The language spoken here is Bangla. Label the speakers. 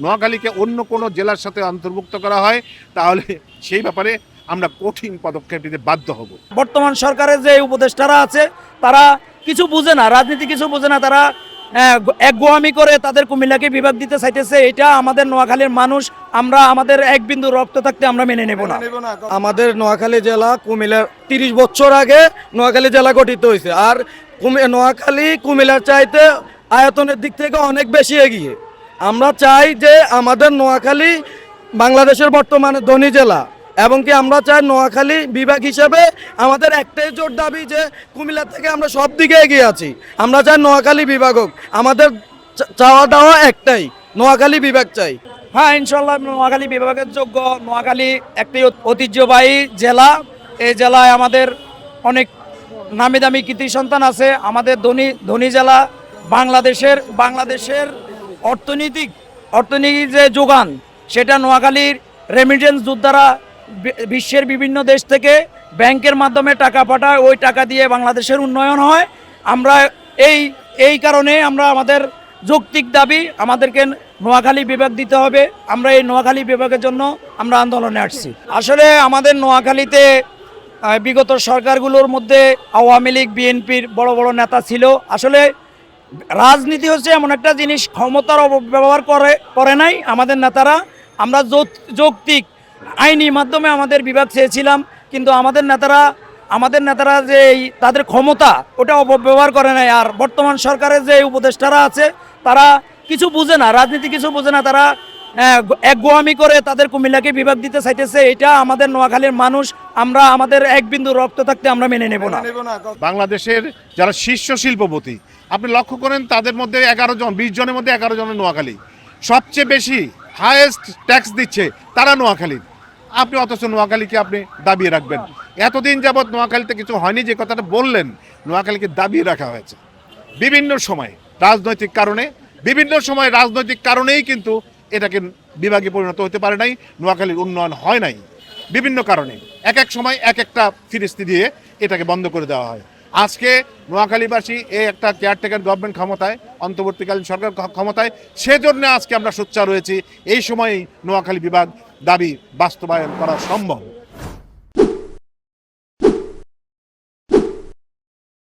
Speaker 1: নোয়াখালীকে অন্য কোনো জেলার সাথে অন্তর্ভুক্ত করা হয় তাহলে সেই ব্যাপারে আমরা কঠিন পদক্ষেপ নিতে বাধ্য হব।
Speaker 2: বর্তমান সরকারের যে উপদেষ্টারা আছে তারা কিছু বুঝে না রাজনীতি কিছু বুঝে না তারা আহ, এক গোয়ামি করে তাদের কুমিল্লাকে বিভাগ দিতে চাইতেছে। এটা আমাদের নোয়াখালীর মানুষ আমরা আমাদের এক বিন্দু রক্ত থাকতে আমরা মেনে নেব না।
Speaker 3: আমাদের নোয়াখালী জেলা কুমিল্লার তিরিশ বছর আগে নোয়াখালী জেলা গঠিত হয়েছে। আর নোয়াখালী কুমিল্লার চাইতে আয়তনের দিক থেকে অনেক বেশি এগিয়ে। আমরা চাই যে আমাদের নোয়াখালী বাংলাদেশের বর্তমানে ধনী জেলা এবং কি আমরা চাই নোয়াখালী বিভাগ হিসেবে আমাদের একটাই জোর দাবি যে কুমিল্লা থেকে আমরা সব দিকে এগিয়ে আছি। আমরা চাই নোয়াখালী বিভাগ হোক। আমাদের চাওয়া দাওয়া একটাই। নোয়াখালী বিভাগ চাই।
Speaker 2: হ্যাঁ ইনশাল্লাহ নোয়াখালী বিভাগের যোগ্য। নোয়াখালী একটি ঐতিহ্যবাহী জেলা। এই জেলায় আমাদের অনেক নামি দামি কৃতি সন্তান আছে। আমাদের ধনী ধনী জেলা বাংলাদেশের বাংলাদেশের অর্থনৈতিক অর্থনীতির যে যোগান, সেটা নোয়াখালীর রেমিটেন্স যোদ্ধারা বিশ্বের বিভিন্ন দেশ থেকে ব্যাংকের মাধ্যমে টাকা পাঠায়, ওই টাকা দিয়ে বাংলাদেশের উন্নয়ন হয়। আমরা এই এই কারণে আমরা আমাদের যৌক্তিক দাবি আমাদেরকে নোয়াখালী বিভাগ দিতে হবে। আমরা এই নোয়াখালী বিভাগের জন্য আমরা আন্দোলনে আসছি। আসলে আমাদের নোয়াখালীতে বিগত সরকারগুলোর মধ্যে আওয়ামী লীগ, বিএনপির বড় বড় নেতা ছিল। আসলে রাজনীতি হচ্ছে এমন একটা জিনিস, ক্ষমতার অপব্যবহার করে করে নাই আমাদের নেতারা। আমরা যৌক্তিক আইনি মাধ্যমে আমাদের বিভাগ চেয়েছিলাম, কিন্তু আমাদের নেতারা আমাদের নেতারা যে তাদের ক্ষমতা, ওটা অপব্যবহার করে নাই। আর বর্তমান সরকারের যে উপদেষ্টারা আছে, তারা কিছু বুঝে না, রাজনীতি কিছু বুঝে না, তারা এক গোয়ামি করে তাদের কুমিল্লাকে বিভাগ দিতে চাইতেছে এটা আমাদের নোয়াখালীর মানুষ আমরা আমাদের এক বিন্দু রক্ত থাকতে আমরা মেনে নেব না।
Speaker 1: বাংলাদেশের যারা শীর্ষ শিল্পপতি আপনি লক্ষ্য করেন তাদের মধ্যে এগারো জন বিশ জনের মধ্যে এগারো জনের নোয়াখালী। সবচেয়ে বেশি হায়েস্ট ট্যাক্স দিচ্ছে তারা নোয়াখালী আপনি অথচ নোয়াখালীকে আপনি দাবিয়ে রাখবেন। এতদিন যাবৎ নোয়াখালীতে কিছু হয়নি যে কথাটা বললেন নোয়াখালীকে দাবিয়ে রাখা হয়েছে। বিভিন্ন সময় রাজনৈতিক কারণে বিভিন্ন সময় রাজনৈতিক কারণেই কিন্তু এটাকে বিভাগে পরিণত হতে পারে নাই, নোয়াখালীর উন্নয়ন হয় নাই। বিভিন্ন কারণে। এক এক সময় এক একটা ফিরিস্তি দিয়ে এটাকে বন্ধ করে দেওয়া হয়। আজকে নোয়াখালীবাসী এই একটা কেয়ারটেকার গভর্নমেন্ট ক্ষমতায়, অন্তর্বর্তীকালীন সরকার ক্ষমতায়, সেজন্য আজকে আমরা সোচ্চার রয়েছি এই সময়েই নোয়াখালী বিভাগ দাবি বাস্তবায়ন করা সম্ভব।